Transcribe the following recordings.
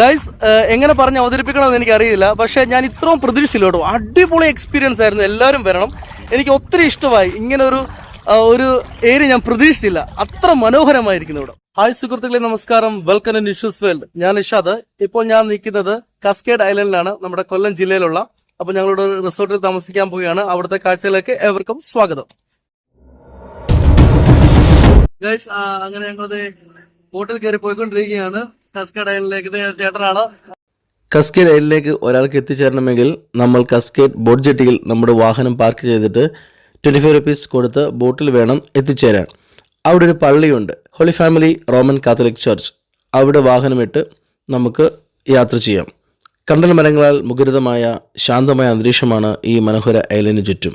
Guys എങ്ങനെ പറഞ്ഞ് അവതരിപ്പിക്കണമെന്ന് എനിക്ക് അറിയില്ല പക്ഷേ ഞാൻ ഇത്രയും പ്രതീക്ഷിച്ചില്ല കേട്ടോ. അടിപൊളി എക്സ്പീരിയൻസ് ആയിരുന്നു. എല്ലാവരും വരണം. എനിക്ക് ഒത്തിരി ഇഷ്ടമായി. ഇങ്ങനെ ഒരു ഒരു ഏരിയ ഞാൻ പ്രതീക്ഷിച്ചില്ല. അത്ര മനോഹരമായിരിക്കുന്നു ഇവിടെ. ഹായ് സുഹൃത്തുക്കളെ നമസ്കാരം. വെൽക്കം ഇൻ ഇഷ്യൂസ് വേൾഡ് ഞാൻ നിഷാദ് ഇപ്പോൾ ഞാൻ നിൽക്കുന്നത് കസ്കേഡ് ഐലൻഡിലാണ് നമ്മുടെ കൊല്ലം ജില്ലയിലുള്ള. അപ്പോൾ ഞങ്ങളുടെ റിസോർട്ടിൽ താമസിക്കാൻ പോവുകയാണ്. അവിടുത്തെ കാഴ്ചകളിലേക്ക് ഏവർക്കും സ്വാഗതം. ഗൈസ് അങ്ങനെ ഞങ്ങളത് ബോട്ടിൽ കയറി പോയിക്കൊണ്ടിരിക്കുകയാണ്. കസ്കേഡ് ഐലൻഡിലേക്ക് ഇത് ചേട്ടനാണ്? കസ്കേഡ് ഐലിലേക്ക് ഒരാൾക്ക് എത്തിച്ചേരണമെങ്കിൽ നമ്മൾ കസ്കേഡ് ബോട്ട് ജെട്ടിയിൽ നമ്മുടെ വാഹനം പാർക്ക് ചെയ്തിട്ട് ട്വന്റി ഫൈവ് റുപ്പീസ് കൊടുത്ത് ബോട്ടിൽ വേണം എത്തിച്ചേരാൻ. അവിടെ ഒരു പള്ളിയുണ്ട്. Holy family Roman Catholic church അവിടെ വാഹനമിട്ട് നമുക്ക് യാത്ര ചെയ്യാം. കണ്ടൽ മരങ്ങളാൽ മുഖരിതമായ ശാന്തമായ അന്തരീക്ഷമാണ് ഈ മനോഹര ഐലൻഡിന് ചുറ്റും.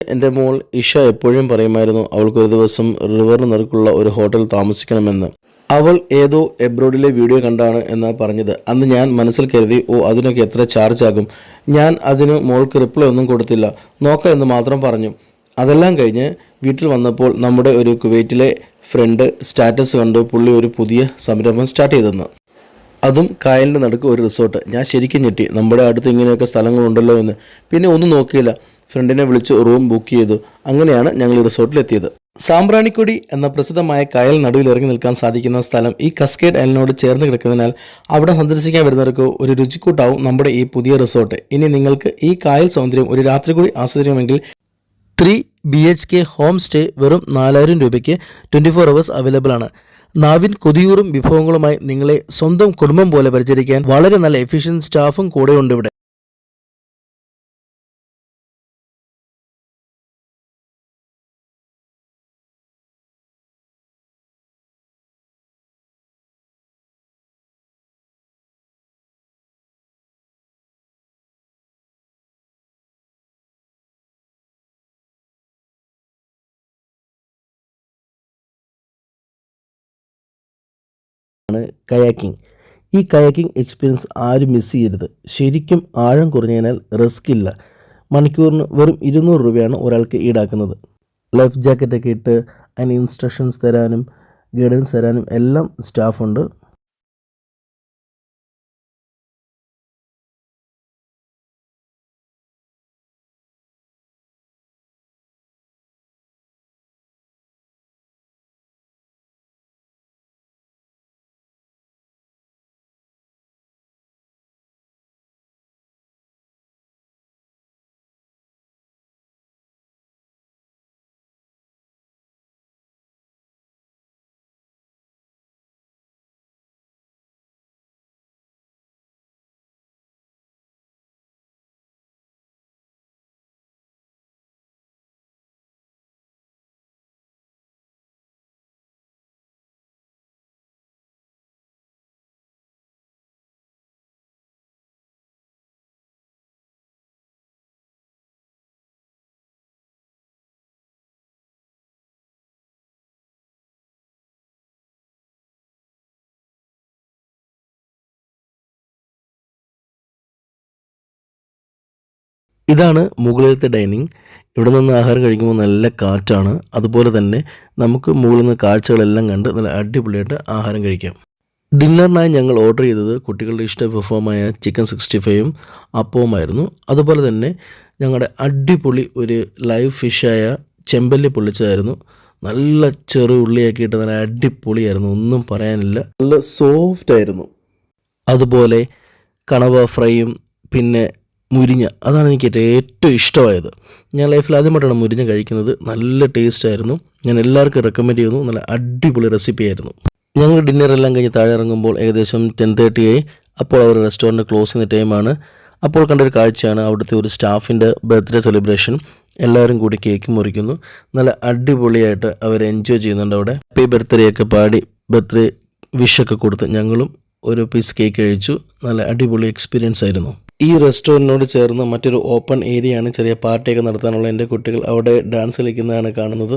എന്റെ മോൾ ഇഷ എപ്പോഴും പറയുമായിരുന്നു അവൾക്കൊരു ദിവസം റിവറിന് നടുക്കുള്ള ഒരു ഹോട്ടൽ താമസിക്കണമെന്ന്. അവൾ ഏതോ എബ്രോഡിലെ വീഡിയോ കണ്ടാണ് എന്ന് പറഞ്ഞത്. അന്ന് ഞാൻ മനസ്സിൽ കരുതി ഓ അതിനൊക്കെ എത്ര ചാർജ് ആകും. ഞാൻ അതിന് മോൾക്ക് റിപ്ലൈ ഒന്നും കൊടുത്തില്ല. നോക്കാം എന്ന് മാത്രം പറഞ്ഞു. അതെല്ലാം കഴിഞ്ഞ് വീട്ടിൽ വന്നപ്പോൾ നമ്മുടെ ഒരു കുവൈറ്റിലെ ഫ്രണ്ട് സ്റ്റാറ്റസ് കണ്ട് പുള്ളി ഒരു പുതിയ സംരംഭം സ്റ്റാർട്ട് ചെയ്തെന്ന്. അതും കായലിന്റെ നടുക്ക് ഒരു റിസോർട്ട്. ഞാൻ ശരിക്കും ഞെട്ടി. നമ്മുടെ അടുത്ത് ഇങ്ങനെയൊക്കെ സ്ഥലങ്ങളുണ്ടല്ലോ എന്ന്. പിന്നെ ഒന്നും നോക്കിയില്ല. ഫ്രണ്ടിനെ വിളിച്ച് റൂം ബുക്ക് ചെയ്തു. അങ്ങനെയാണ് ഞങ്ങൾ റിസോർട്ടിലെത്തിയത്. സാമ്പ്രാണിക്കൊടി എന്ന പ്രസിദ്ധമായ കായൽ നടുവിൽ ഇറങ്ങി നിൽക്കാൻ സാധിക്കുന്ന സ്ഥലം ഈ കസ്കേഡ് അയലിനോട് ചേർന്ന് കിടക്കുന്നതിനാൽ അവിടെ സന്ദർശിക്കാൻ വരുന്നവർക്ക് ഒരു രുചിക്കൂട്ടാവും നമ്മുടെ ഈ പുതിയ റിസോർട്ട്. ഇനി നിങ്ങൾക്ക് ഈ കായൽ സൗന്ദര്യം ഒരു രാത്രി കൂടി ആസ്വദിക്കണമെങ്കിൽ three B H K home stay വെറും നാലായിരം രൂപയ്ക്ക് ട്വന്റി ഫോർ അവേഴ്സ് അവൈലബിൾ ആണ്. നാവിൻ കൊതിയൂറും വിഭവങ്ങളുമായി നിങ്ങളെ സ്വന്തം കുടുംബം പോലെ പരിചരിക്കാൻ വളരെ നല്ല എഫിഷ്യന്റ് സ്റ്റാഫും കൂടെയുണ്ട് ഇവിടെ. കയാക്കിംഗ്. ഈ കയാക്കിംഗ് എക്സ്പീരിയൻസ് ആരും മിസ് ചെയ്യരുത്. ശരിക്കും ആഴം കുറഞ്ഞതിനാൽ റിസ്ക് ഇല്ല. മണിക്കൂറിന് വെറും ഇരുന്നൂറ് രൂപയാണ് ഒരാൾക്ക് ഈടാക്കുന്നത്. ലൈഫ് ജാക്കറ്റൊക്കെ ഇട്ട് അതിന് ഇൻസ്ട്രക്ഷൻസ് തരാനും ഗൈഡൻസ് തരാനും എല്ലാം സ്റ്റാഫുണ്ട് ഇതാണ് മുകളിലത്തെ ഡൈനിങ്. ഇവിടെ നിന്ന് ആഹാരം കഴിക്കുമ്പോൾ നല്ല കാറ്റാണ്. അതുപോലെ തന്നെ നമുക്ക് മുകളിൽ നിന്ന് കാഴ്ചകളെല്ലാം കണ്ട് നല്ല അടിപൊളിയായിട്ട് ആഹാരം കഴിക്കാം. ഡിന്നറിനായി ഞങ്ങൾ ഓർഡർ ചെയ്തത് കുട്ടികളുടെ ഇഷ്ട വിഭവമായ ചിക്കൻ സിക്സ്റ്റി ഫൈവും അപ്പവുമായിരുന്നു. അതുപോലെ തന്നെ ഞങ്ങളുടെ അടിപൊളി ഒരു ലൈവ് ഫിഷായ ചെമ്പല്ലി പൊള്ളിച്ചതായിരുന്നു. നല്ല ചെറു ഉള്ളിയൊക്കെ ഇട്ട് നല്ല അടിപൊളിയായിരുന്നു. ഒന്നും പറയാനില്ല. നല്ല സോഫ്റ്റ് ആയിരുന്നു അതുപോലെ കണവ ഫ്രൈയും പിന്നെ മുരിഞ്ഞ അതാണ് എനിക്ക് ഏറ്റവും ഇഷ്ടമായത്. ഞാൻ ലൈഫിൽ ആദ്യമായിട്ടാണ് മുരിഞ്ഞ കഴിക്കുന്നത്. നല്ല ടേസ്റ്റ് ആയിരുന്നു. ഞാൻ എല്ലാവർക്കും റെക്കമെൻഡ് ചെയ്യുന്നു. നല്ല അടിപൊളി റെസിപ്പി ആയിരുന്നു. ഞങ്ങൾ ഡിന്നർ എല്ലാം കഴിഞ്ഞ് താഴെ ഇറങ്ങുമ്പോൾ ഏകദേശം ടെൻ തേർട്ടി ആയി. അപ്പോൾ അവർ റെസ്റ്റോറന്റ് ക്ലോസ് ചെയ്യുന്ന ടൈമാണ് അപ്പോൾ കണ്ടൊരു കാഴ്ചയാണ് അവിടുത്തെ ഒരു സ്റ്റാഫിന്റെ ബർത്ത്ഡേ സെലിബ്രേഷൻ എല്ലാവരും കൂടി കേക്ക് മുറിക്കുന്നു. നല്ല അടിപൊളിയായിട്ട് അവർ എൻജോയ് ചെയ്യുന്നുണ്ട് അവിടെ. ഹാപ്പി ബർത്ത്ഡേ ഒക്കെ പാടി ബർത്ത്ഡേ വിഷൊക്കെ കൊടുത്ത് ഞങ്ങളും ഒരു പീസ് കേക്ക് കഴിച്ചു. നല്ല അടിപൊളി എക്സ്പീരിയൻസ് ആയിരുന്നു. ഈ റെസ്റ്റോറന്റിനോട് ചേർന്ന് മറ്റൊരു ഓപ്പൺ ഏരിയയാണ് ചെറിയ പാർട്ടിയൊക്കെ നടത്താനുള്ള എന്റെ കുട്ടികൾ അവിടെ ഡാൻസ് കളിക്കുന്നതാണ് കാണുന്നത്.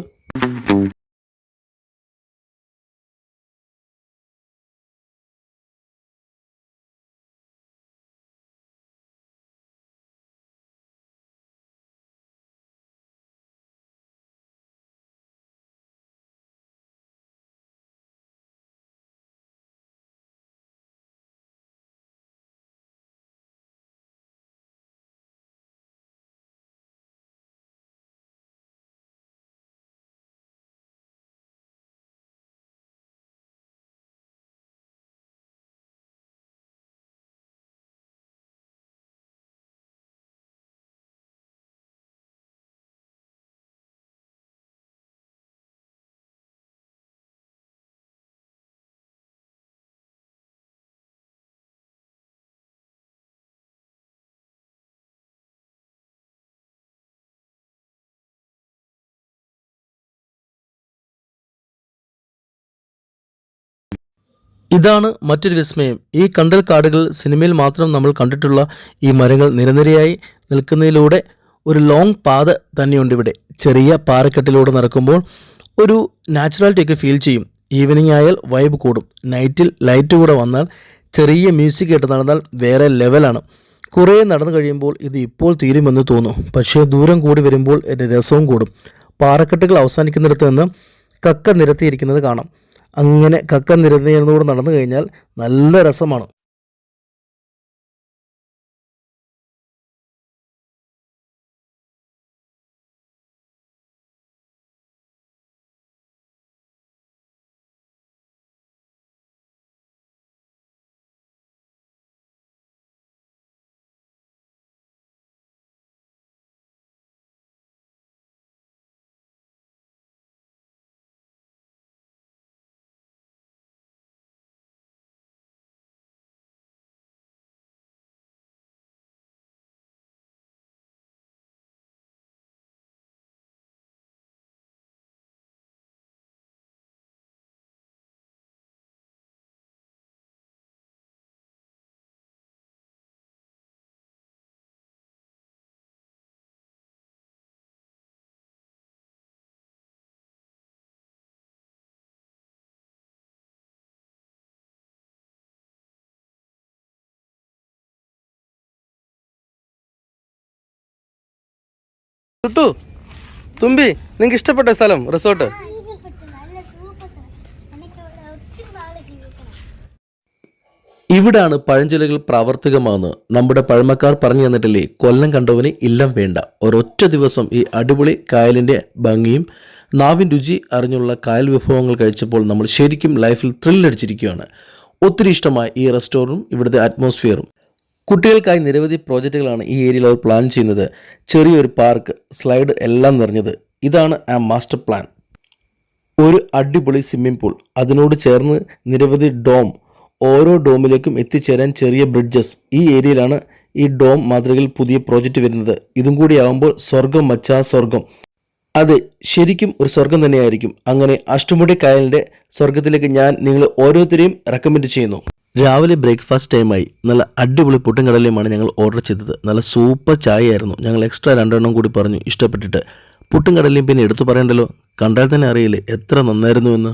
ഇതാണ് മറ്റൊരു വിസ്മയം. ഈ കണ്ടൽ കാടുകൾ സിനിമയിൽ മാത്രം നമ്മൾ കണ്ടിട്ടുള്ള ഈ മരങ്ങൾ നിരനിരയായി നിൽക്കുന്നതിലൂടെ ഒരു ലോങ് പാത തന്നെയുണ്ട് ഇവിടെ. ചെറിയ പാറക്കെട്ടിലൂടെ നടക്കുമ്പോൾ ഒരു നാച്ചുറാലിറ്റി ഒക്കെ ഫീൽ ചെയ്യും. ഈവനിങ് ആയാൽ വൈബ് കൂടും. നൈറ്റിൽ ലൈറ്റ് കൂടെ വന്നാൽ ചെറിയ മ്യൂസിക് കേട്ട് നടന്നാൽ വേറെ ലെവലാണ് കുറേ നടന്നു കഴിയുമ്പോൾ ഇത് ഇപ്പോൾ തീരുമെന്ന് തോന്നും. പക്ഷേ ദൂരം കൂടി വരുമ്പോൾ എന്റെ രസവും കൂടും. പാറക്കെട്ടുകൾ അവസാനിക്കുന്നിടത്ത് നിന്ന് കക്ക നിരത്തിയിരിക്കുന്നത് കാണാം. അങ്ങനെ കക്ക നിരന്നിരുന്നുകൂടെ നടന്നു കഴിഞ്ഞാൽ നല്ല രസമാണ്. ടുട്ടു തുമ്പി നിങ്ങൾക്ക് ഇഷ്ടപ്പെട്ട സ്ഥലം റിസോർട്ട് ഇവിടാണ് പഴഞ്ചൊല്ലുകൾ പ്രാവർത്തികമാകുന്നത് നമ്മുടെ പഴമക്കാർ പറഞ്ഞു തന്നിട്ടില്ലേ കൊല്ലം കണ്ടവന് ഇല്ലം വേണ്ട. ഒരൊറ്റ ദിവസം ഈ അടിപൊളി കായലിന്റെ ഭംഗിയും നാവിൻ രുചി അറിഞ്ഞുള്ള കായൽ വിഭവങ്ങൾ കഴിച്ചപ്പോൾ നമ്മൾ ശരിക്കും ലൈഫിൽ ത്രില്ലടിച്ചിരിക്കുകയാണ് ഒത്തിരി ഇഷ്ടമായി ഈ റെസ്റ്റോറന്റും ഇവിടുത്തെ അറ്റ്മോസ്ഫിയറും കുട്ടികൾക്കായി നിരവധി പ്രോജക്റ്റുകളാണ് ഈ ഏരിയയിൽ അവർ പ്ലാൻ ചെയ്യുന്നത്. ചെറിയൊരു പാർക്ക് സ്ലൈഡ് എല്ലാം നിറഞ്ഞത്. ഇതാണ് ആ മാസ്റ്റർ പ്ലാൻ ഒരു അടിപൊളി സ്വിമ്മിംഗ് പൂൾ അതിനോട് ചേർന്ന് നിരവധി ഡോം ഓരോ ഡോമിലേക്കും എത്തിച്ചേരാൻ ചെറിയ ബ്രിഡ്ജസ് ഈ ഏരിയയിലാണ് ഈ ഡോം മാതൃകയിൽ പുതിയ പ്രോജക്റ്റ് വരുന്നത്. ഇതും കൂടി ആവുമ്പോൾ സ്വർഗം മച്ചാ സ്വർഗം. അതെ ശരിക്കും ഒരു സ്വർഗം തന്നെയായിരിക്കും. അങ്ങനെ അഷ്ടമുടി കായലിന്റെ സ്വർഗത്തിലേക്ക് ഞാൻ നിങ്ങൾ ഓരോരുത്തരെയും റെക്കമെൻഡ് ചെയ്യുന്നു. രാവിലെ ബ്രേക്ക്ഫാസ്റ്റ് ടൈമായി നല്ല അടിപൊളി പുട്ടും കടലയുമാണ് ഞങ്ങൾ ഓർഡർ ചെയ്തത്. നല്ല സൂപ്പർ ചായയായിരുന്നു. ഞങ്ങൾ എക്സ്ട്രാ രണ്ടെണ്ണം കൂടി പറഞ്ഞു ഇഷ്ടപ്പെട്ടിട്ട്. പുട്ടും കടലയും പിന്നെ എടുത്തു പറയണ്ടല്ലോ? കണ്ടാൽ തന്നെ അറിയില്ലേ എത്ര നന്നായിരുന്നു എന്ന്.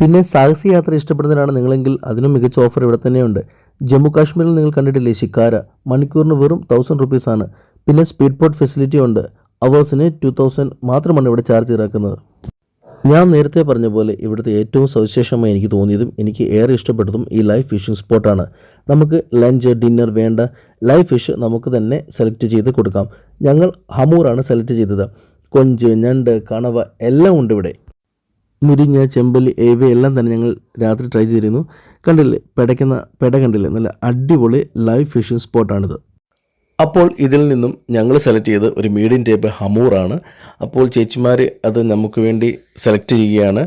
പിന്നെ സാഹസി യാത്ര ഇഷ്ടപ്പെടുന്നവരാണ് നിങ്ങളെങ്കിൽ അതിനും മികച്ച ഓഫർ ഇവിടെ തന്നെയുണ്ട്. ജമ്മു കാശ്മീരിൽ നിങ്ങൾ കണ്ടിട്ടില്ലേ ശിക്കാര? മണിക്കൂറിന് വെറും തൗസൻഡ് റുപ്പീസാണ് പിന്നെ സ്പീഡ് ബോട്ട് ഫെസിലിറ്റി ഉണ്ട്. അവേഴ്സിന് ടു തൗസൻഡ് മാത്രമാണ് ഇവിടെ ചാർജ് ഈടാക്കുന്നത് ഞാൻ നേരത്തെ പറഞ്ഞ പോലെ ഇവിടുത്തെ ഏറ്റവും സവിശേഷമായി എനിക്ക് തോന്നിയതും എനിക്ക് ഏറെ ഇഷ്ടപ്പെട്ടതും ഈ ലൈഫ് ഫിഷിംഗ് സ്പോട്ടാണ് നമുക്ക് ലഞ്ച് ഡിന്നർ വേണ്ട. ലൈഫ് ഫിഷ് നമുക്ക് തന്നെ സെലക്ട് ചെയ്ത് കൊടുക്കാം. ഞങ്ങൾ ഹമൂറാണ് സെലക്ട് ചെയ്തത്. കൊഞ്ച് ഞണ്ട് കണവ എല്ലാം ഉണ്ട് ഇവിടെ. മുരിങ്ങ ചെമ്പല്ലി എല്ലാം തന്നെ ഞങ്ങൾ രാത്രി ട്രൈ ചെയ്തിരുന്നു. കണ്ടില്ലേ? പെടയ്ക്കുന്ന പെട കണ്ടില്ലേ? നല്ല അടിപൊളി ലൈവ് ഫിഷിംഗ് സ്പോട്ടാണിത് അപ്പോൾ ഇതിൽ നിന്നും ഞങ്ങൾ സെലക്ട് ചെയ്ത് ഒരു മീഡിയം ടൈപ്പ് ഹമൂറാണ് അപ്പോൾ ചേച്ചിമാർ അത് നമുക്ക് വേണ്ടി സെലക്ട് ചെയ്യുകയാണ്.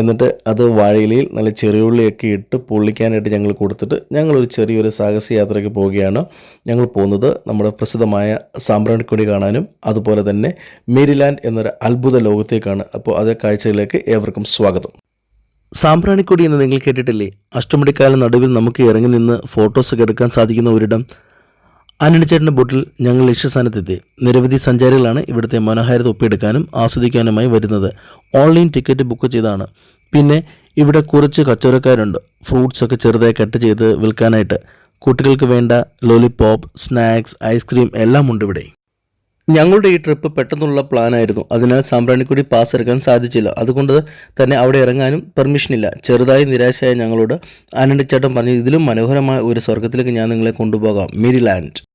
എന്നിട്ട് അത് വാഴയിലയിൽ നല്ല ചെറിയുള്ളിയൊക്കെ ഇട്ട് പൊള്ളിക്കാനായിട്ട് ഞങ്ങൾ കൊടുത്തിട്ട് ഞങ്ങളൊരു ചെറിയൊരു സാഹസ യാത്രയ്ക്ക് പോവുകയാണ്. ഞങ്ങൾ പോകുന്നത് നമ്മുടെ പ്രസിദ്ധമായ സാമ്പ്രാണിക്കൊടി കാണാനും അതുപോലെ തന്നെ മേരിലാൻഡ് എന്നൊരു അത്ഭുത ലോകത്തേക്കാണ്. അപ്പോൾ അതേ കാഴ്ചയിലേക്ക് ഏവർക്കും സ്വാഗതം. സാമ്പ്രാണിക്കൊടി എന്ന് നിങ്ങൾ കേട്ടിട്ടില്ലേ? അഷ്ടമുടിക്കാലം നടുവിൽ നമുക്ക് ഇറങ്ങി നിന്ന് ഫോട്ടോസൊക്കെ എടുക്കാൻ സാധിക്കുന്ന ഒരിടം. ആന്റണിച്ചേട്ടന്റെ ബോട്ടിൽ ഞങ്ങൾ ലക്ഷ്യസ്ഥാനത്തെത്തി. നിരവധി സഞ്ചാരികളാണ് ഇവിടുത്തെ മനോഹാരിത ഒപ്പിയെടുക്കാനും ആസ്വദിക്കാനുമായി വരുന്നത്. ഓൺലൈൻ ടിക്കറ്റ് ബുക്ക് ചെയ്താണ് പിന്നെ ഇവിടെ കുറച്ച് കച്ചവടക്കാരുണ്ട്. ഫ്രൂട്ട്സൊക്കെ ചെറുതായി കട്ട് ചെയ്ത് വിൽക്കാനായിട്ട്. കുട്ടികൾക്ക് വേണ്ട ലോലിപോപ്പ് സ്നാക്സ് ഐസ്ക്രീം എല്ലാം ഉണ്ട് ഇവിടെ. ഞങ്ങളുടെ ഈ ട്രിപ്പ് പെട്ടെന്നുള്ള പ്ലാനായിരുന്നു. അതിനാൽ സാമ്പ്രാണിക്കുടി പാസ് എടുക്കാൻ സാധിച്ചില്ല. അതുകൊണ്ട് തന്നെ അവിടെ ഇറങ്ങാനും പെർമിഷൻ ഇല്ല. ചെറുതായി നിരാശയായ ഞങ്ങളോട് ആനന്ദിച്ചേട്ടൻ പറഞ്ഞു ഇതിലും മനോഹരമായ ഒരു സ്വർഗത്തിലേക്ക് ഞാൻ നിങ്ങളെ കൊണ്ടുപോകാം. മേരിലാൻഡ്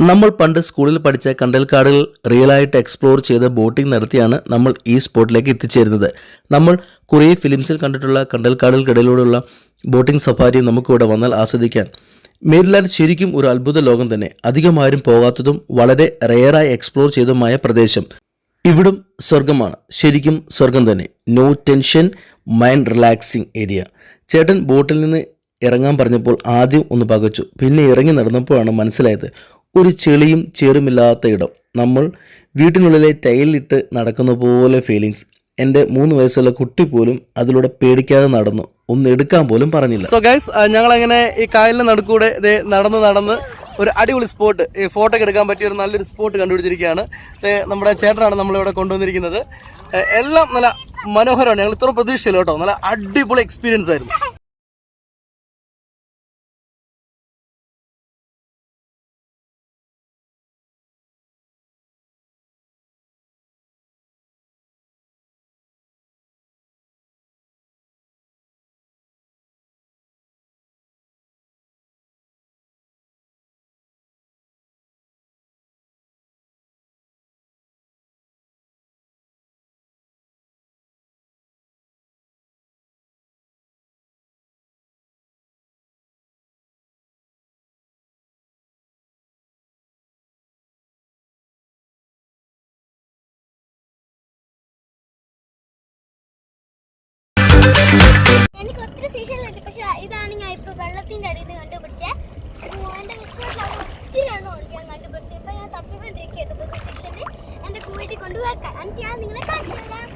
നമ്മൾ പണ്ട് സ്കൂളിൽ പഠിച്ച കണ്ടൽക്കാടുകൾ റിയലായിട്ട് എക്സ്പ്ലോർ ചെയ്ത് ബോട്ടിംഗ് നടത്തിയാണ് നമ്മൾ ഈ സ്പോട്ടിലേക്ക് എത്തിച്ചേരുന്നത്. നമ്മൾ കുറേ ഫിലിംസിൽ കണ്ടിട്ടുള്ള കണ്ടൽക്കാടുകൾക്കിടയിലൂടെയുള്ള ബോട്ടിംഗ് സഫാരി നമുക്കിവിടെ വന്നാൽ ആസ്വദിക്കാൻ മേരിലാൻഡ് ശരിക്കും ഒരു അത്ഭുത ലോകം തന്നെ. അധികം ആരും പോകാത്തതും വളരെ റെയറായി എക്സ്പ്ലോർ ചെയ്തതുമായ പ്രദേശം. ഇവിടും സ്വർഗമാണ് ശരിക്കും സ്വർഗം തന്നെ. No tension mind relaxing area ചേട്ടൻ ബോട്ടിൽ നിന്ന് ഇറങ്ങാൻ പറഞ്ഞപ്പോൾ ആദ്യം ഒന്ന് പകച്ചു. പിന്നെ ഇറങ്ങി നടന്നപ്പോഴാണ് മനസ്സിലായത്. ഒരു ചെളിയും ചേറുമില്ലാത്ത ഇടം. നമ്മൾ വീട്ടിനുള്ളിലെ ടൈലിട്ട് നടക്കുന്ന പോലെ ഫീലിങ്സ് എന്റെ മൂന്ന് വയസ്സുള്ള കുട്ടി പോലും അതിലൂടെ പേടിക്കാതെ നടന്നു. ഒന്ന് എടുക്കാൻ പോലും പറഞ്ഞില്ല. സോ ഗൈസ് ഞങ്ങളങ്ങനെ ഈ കായലിന് നടുക്കൂടെ ഇത് നടന്ന് നടന്ന് ഒരു അടിപൊളി സ്പോട്ട് ഈ ഫോട്ടോ ഒക്കെ എടുക്കാൻ പറ്റിയ ഒരു നല്ലൊരു സ്പോട്ട് കണ്ടുപിടിച്ചിരിക്കുകയാണ്. നമ്മുടെ ചേട്ടനാണ് നമ്മളിവിടെ കൊണ്ടുവന്നിരിക്കുന്നത്. എല്ലാം നല്ല മനോഹരമാണ്. ഞങ്ങൾ ഇത്ര പ്രതീക്ഷയില്ല കേട്ടോ. നല്ല അടിപൊളി എക്സ്പീരിയൻസ് ആയിരുന്നു. വെള്ളത്തിന്റെ അടിയിൽ നിന്ന് കണ്ടുപിടിച്ചത് എന്റെ വിശ്വാസം ഒത്തിരി എണ്ണം ഞാൻ കണ്ടുപിടിച്ചത് ഇപ്പൊ ഞാൻ തപ്പിക്കൊണ്ടിരിക്കുന്നത് എന്റെ കൊണ്ടുപോക്കാൻ എന്നിട്ട് ഞാൻ നിങ്ങളെ കാണിച്ചു തരാം.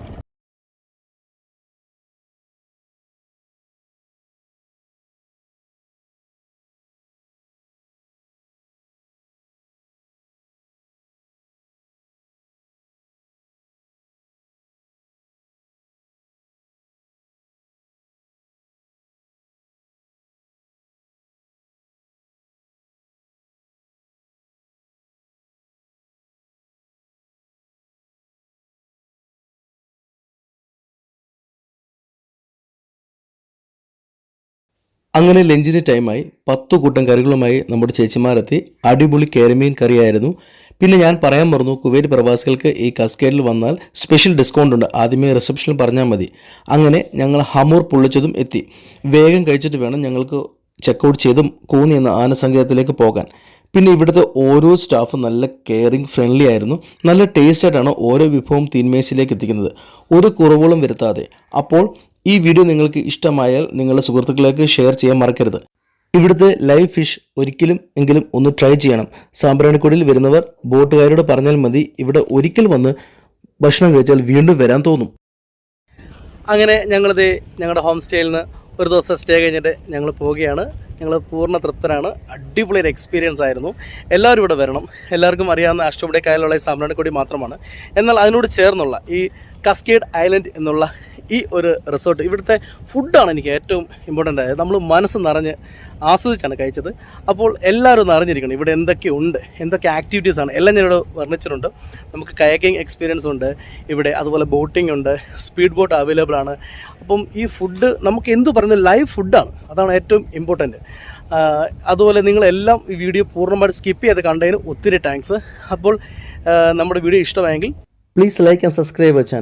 അങ്ങനെ ലഞ്ചിന് ടൈമായി പത്തു കൂട്ടം കറികളുമായി നമ്മുടെ ചേച്ചിമാരെത്തി. അടിപൊളി കേരമീൻ കറിയായിരുന്നു. പിന്നെ ഞാൻ പറയാൻ മറന്നു കുവൈറ്റ് പ്രവാസികൾക്ക് ഈ കസ്കേഡിൽ വന്നാൽ സ്പെഷ്യൽ ഡിസ്കൗണ്ട് ഉണ്ട്. ആദ്യമേ റിസപ്ഷനിൽ പറഞ്ഞാൽ മതി. അങ്ങനെ ഞങ്ങൾ ഹമൂർ പൊള്ളിച്ചതും എത്തി. വേഗം കഴിച്ചിട്ട് വേണം ഞങ്ങൾക്ക് ചെക്കൗട്ട് ചെയ്തും കൂനി എന്ന ആനസങ്കേതത്തിലേക്ക് പോകാൻ. പിന്നെ ഇവിടുത്തെ ഓരോ സ്റ്റാഫും നല്ല കെയറിങ് ഫ്രണ്ട്ലി ആയിരുന്നു. നല്ല ടേസ്റ്റ് ആയിട്ടാണ് ഓരോ വിഭവം തീന്മേശയിലേക്ക് എത്തിക്കുന്നത്. ഒരു കുറവുകളും വരുത്താതെ. അപ്പോൾ ഈ വീഡിയോ നിങ്ങൾക്ക് ഇഷ്ടമായാൽ നിങ്ങളുടെ സുഹൃത്തുക്കളിലേക്ക് ഷെയർ ചെയ്യാൻ മറക്കരുത്. ഇവിടുത്തെ ലൈവ് ഫിഷ് ഒരിക്കലും എങ്കിലും ഒന്ന് ട്രൈ ചെയ്യണം. സാമ്പ്രാണിക്കൊടിയിൽ വരുന്നവർ ബോട്ടുകാരോട് പറഞ്ഞാൽ മതി ഇവിടെ ഒരിക്കൽ വന്ന് ഭക്ഷണം കഴിച്ചാൽ വീണ്ടും വരാൻ തോന്നും. അങ്ങനെ ഞങ്ങളിത് ഞങ്ങളുടെ ഹോം സ്റ്റേയിൽ നിന്ന് ഒരു ദിവസം സ്റ്റേ കഴിഞ്ഞിട്ട് ഞങ്ങൾ പോവുകയാണ്. ഞങ്ങൾ പൂർണ തൃപ്തരാണ്. അടിപൊളി ഒരു എക്സ്പീരിയൻസ് ആയിരുന്നു. എല്ലാവരും ഇവിടെ വരണം. എല്ലാവർക്കും അറിയാവുന്ന അഷ്ടമുടി കായലുള്ള ഈ സാമ്രാണിക്കൊടി മാത്രമാണ്. എന്നാൽ അതിനോട് ചേർന്നുള്ള ഈ കസ്കേഡ് ഐലൻഡ് എന്നുള്ള ഈ ഒരു റിസോർട്ട് ഇവിടുത്തെ ഫുഡാണ് എനിക്ക് ഏറ്റവും ഇമ്പോർട്ടന്റ് ആയത്. നമ്മൾ മനസ്സ് നിറഞ്ഞ് ആസ്വദിച്ചാണ് കഴിച്ചത്. അപ്പോൾ എല്ലാവരും ഒന്ന് അറിഞ്ഞിരിക്കണം ഇവിടെ എന്തൊക്കെയുണ്ട് എന്തൊക്കെ ആക്ടിവിറ്റീസ് ആണ്. എല്ലാം ഞാനിവിടെ വർണിച്ചിട്ടുണ്ട്. നമുക്ക് കയക്കിംഗ് എക്സ്പീരിയൻസ് ഉണ്ട് ഇവിടെ അതുപോലെ ബോട്ടിംഗ് ഉണ്ട് സ്പീഡ് ബോട്ട് അവൈലബിൾ ആണ്. അപ്പം ഈ ഫുഡ് നമുക്ക് എന്തു പറയുന്നത് ലൈവ് ഫുഡാണ് അതാണ് ഏറ്റവും ഇമ്പോർട്ടന്റ് അതുപോലെ നിങ്ങളെല്ലാം ഈ വീഡിയോ പൂർണമായിട്ട് സ്കിപ്പ് ചെയ്ത് കണ്ടതിന് ഒത്തിരി താങ്ക്സ് അപ്പോൾ നമ്മുടെ വീഡിയോ ഇഷ്ടമായെങ്കിൽ please like and subscribe channel